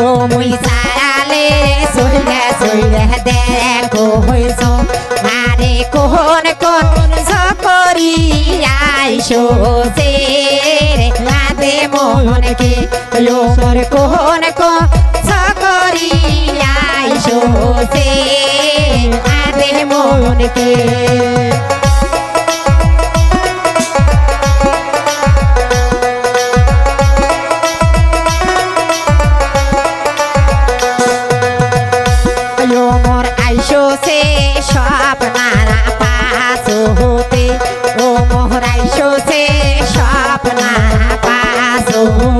ও মুই সারালে সইলে দেখো হইছ আরে কোন কোন সকরি আইসো সে রাতে মোহনকে ও মোর কোন কোন সকরি মোহনকে Oh.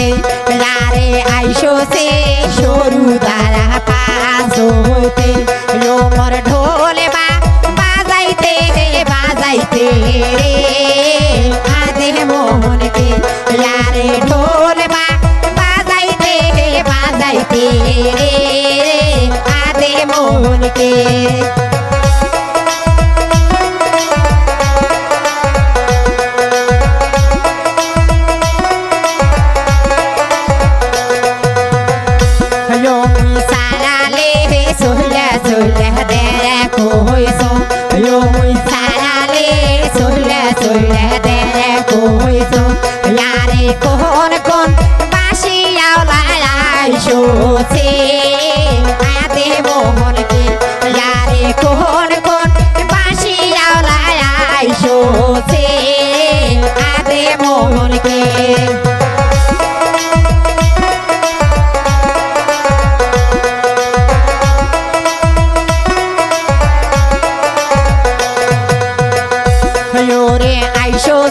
হতে লারে আইসো সে সরু দ্বারা পাস হতে। মোর ঢোলে বা বাজাইতে বাজাইতে রে। আদে মোহনকে লারে ঢোল বা বাজাইতে বাজাইতে রে। আদে মোহনকে দেখো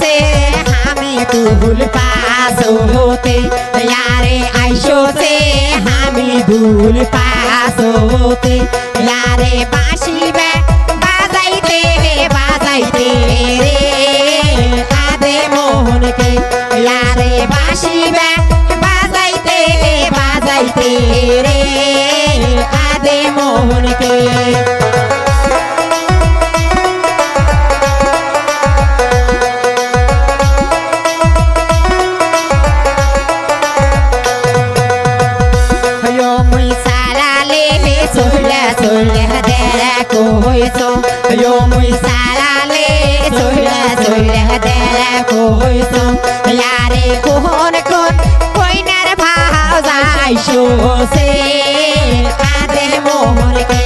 से। हाँ, हमें तू भूल पास होते, यारे आयशो से। हाँ, हमें भूल पास होते, यारे बाशी में बाजाइते बाजाइते रे आधे मोहन के यारे बाशी में बाजाइते बाजाइते रे आधे मोहन के তো yo muy sarale soira soira dela koi to yare kohon kon koinar bhao jai sho se ade mohon ke